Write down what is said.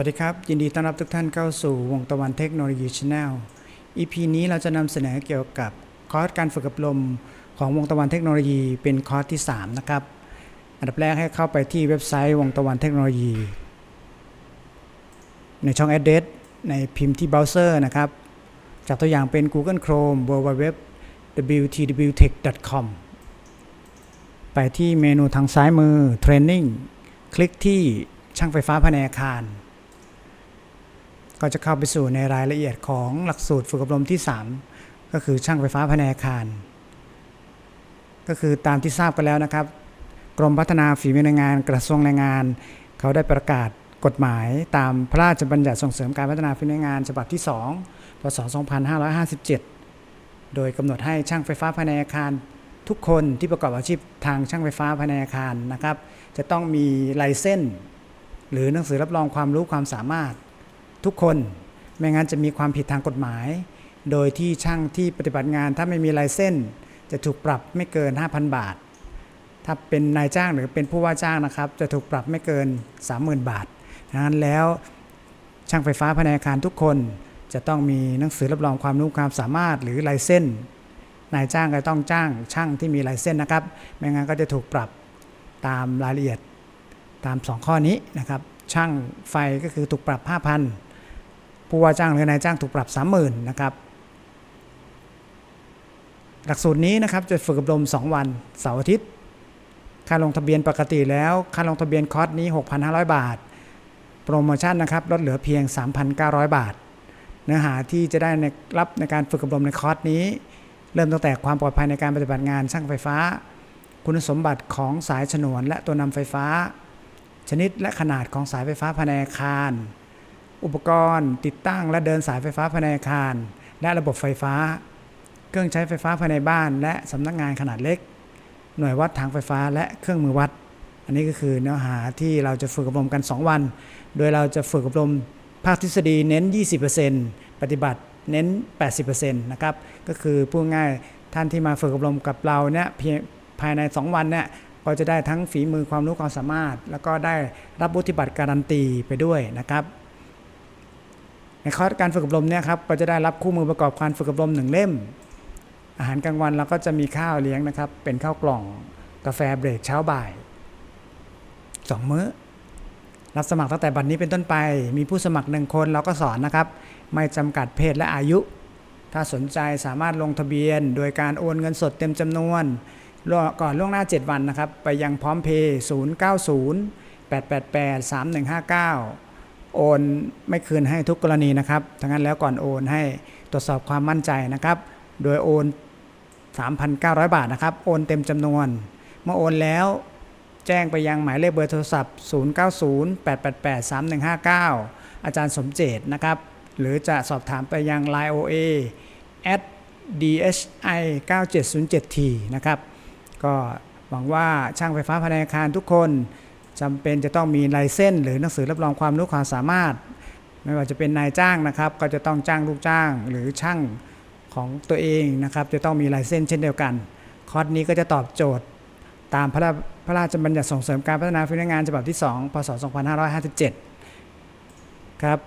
วัสดีครับ ยินดีต้อนรับทุกท่านเข้าสู่วงตะวันเทคโนโลยีช n แนล EP นี้เราจะนำเสนอเกี่ยวกับคอร์สการฝึกอบรมของวงตะวันเทคโนโลยีเป็นคอร์สที่ 3 นะครับ อันดับแรกให้เข้าไปที่เว็บไซต์วงตะวันเทคโนโลยี ในช่อง address ในพิมพ์ที่เบราว์เซอร์นะครับ จากตัวอย่างเป็น Google Chrome www wtwtech.com ไปที่เมนูทางซ้ายมือ Training คลิกที่ช่างไฟฟ้าภายในอาคาร ก็จะเข้าไปสู่ในรายละเอียดของหลักสูตรฝึกอบรมที่ 3 ก็คือช่างไฟฟ้าภายในอาคาร ก็คือตามที่ทราบกันแล้วนะครับ กรมพัฒนาฝีมือแรงงานกระทรวงแรงงาน เขาได้ประกาศกฎหมายตามพระราชบัญญัติส่งเสริมการพัฒนาฝีมือแรงงานฉบับที่ 2 พศ 2557 โดยกำหนดให้ช่างไฟฟ้าภายในอาคาร ทุกคนที่ประกอบอาชีพทางช่างไฟฟ้าภายในอาคารนะครับ จะต้องมีไลเส้น หรือหนังสือรับรองความรู้ความสามารถ ทุกคนไม่งั้นจะมีความผิดทางกฎหมาย โดยที่ช่างที่ปฏิบัติงานถ้าไม่มีไลเส้น จะถูกปรับไม่เกิน 5,000 บาท ถ้าเป็นนายจ้างหรือเป็นผู้ว่าจ้างนะครับ จะถูกปรับไม่เกิน 30,000 บาทดังนั้นแล้วช่างไฟฟ้าภายในอาคารทุกคนจะต้องมีหนังสือรับรองความรู้ความสามารถหรือไลเส้น นายจ้างก็ต้องจ้างช่างที่มีไลเส้นนะครับ ไม่งั้นก็จะถูกปรับตามรายละเอียดตาม 2 ข้อนี้นะครับ ช่างไฟก็คือถูกปรับ 5,000 ผู้ว่าจ้างหรือนายจ้างถูกปรับ30,000นะครับหลักสูตรนี้นะครับจะฝึกอบรม 2 วันเสาร์อาทิตย์ค่าลงทะเบียนปกติแล้วค่าลงทะเบียนคอร์สนี้ 6,500 บาท โปรโมชั่นนะครับลดเหลือเพียง 3,900 บาท เนื้อหาที่จะได้ในรับในการฝึกอบรมในคอร์สนี้ เริ่มตั้งแต่ความปลอดภัยในการปฏิบัติงานช่างไฟฟ้า คุณสมบัติของสายฉนวนและตัวนำไฟฟ้า ชนิดและขนาดของสายไฟฟ้าภายในอาคาร อุปกรณ์ติดตั้งและเดินสายไฟฟ้าภายในอาคาร และระบบไฟฟ้า เครื่องใช้ไฟฟ้าภายในบ้าน และสำนักงานขนาดเล็ก หน่วยวัดทางไฟฟ้าและเครื่องมือวัด อันนี้ก็คือเนื้อหาที่เราจะฝึกอบรมกัน 2 วัน โดยเราจะฝึกอบรมภาคทฤษฎีเน้น 20%ปฏิบัติเน้น 80%นะครับ ก็คือพูดง่ายท่านที่มาฝึกอบรมกับเราเนี่ยเพียงภายใน 2 วันเนี่ยก็จะได้ทั้งฝีมือความรู้ความสามารถ แล้วก็ได้รับวุฒิบัตรการันตีไปด้วยนะครับ ในคอร์สการฝึกอบรมเนี่ยครับก็จะได้รับคู่มือประกอบการฝึกอบรมหนึ่งเล่ม อาหารกลางวันเราก็จะมีข้าวเลี้ยงนะครับ เป็นข้าวกล่องกาแฟเบรกเช้าบ่าย2มื้อ รับสมัครตั้งแต่บัดนนี้เป็นต้นไป มีผู้สมัครหนึ่งคนเราก็สอนนะครับ ไม่จำกัดเพศและอายุ ถ้าสนใจสามารถลงทะเบียน โดยการโอนเงินสดเต็มจำนวนก่อนล่วงหน้า 7 วันนะครับ ไปยังพร้อมเพย์090 888 3159 โอนไม่คืนให้ทุกกรณีนะครับทั้งนั้นแล้วก่อนโอนให้ตรวจสอบความมั่นใจนะครับ โดยโอน 3,900 บาทนะครับ โอนเต็มจำนวน เมื่อโอนแล้วแจ้งไปยังหมายเลขเบอร์โทรศัพท์ 0908883159 อาจารย์สมเจตนะครับ หรือจะสอบถามไปยัง Line OA at dhi 9707t นะครับ ก็หวังว่าช่างไฟฟ้าภายในอาคารทุกคน จำเป็นจะต้องมีลายเส้น หรือหนังสือรับรองความรู้ความสามารถ ไม่ว่าจะเป็นนายจ้างนะครับ ก็จะต้องจ้างลูกจ้างหรือช่างของตัวเองนะครับ จะต้องมีลายเส้นเช่นเดียวกัน คอร์สนี้ก็จะตอบโจทย์ตามพระราพระราชบัญญัติส่งเสริมการพัฒนาฝีมือแรงงานฉบับที่ 2 พศ 2557 ครับ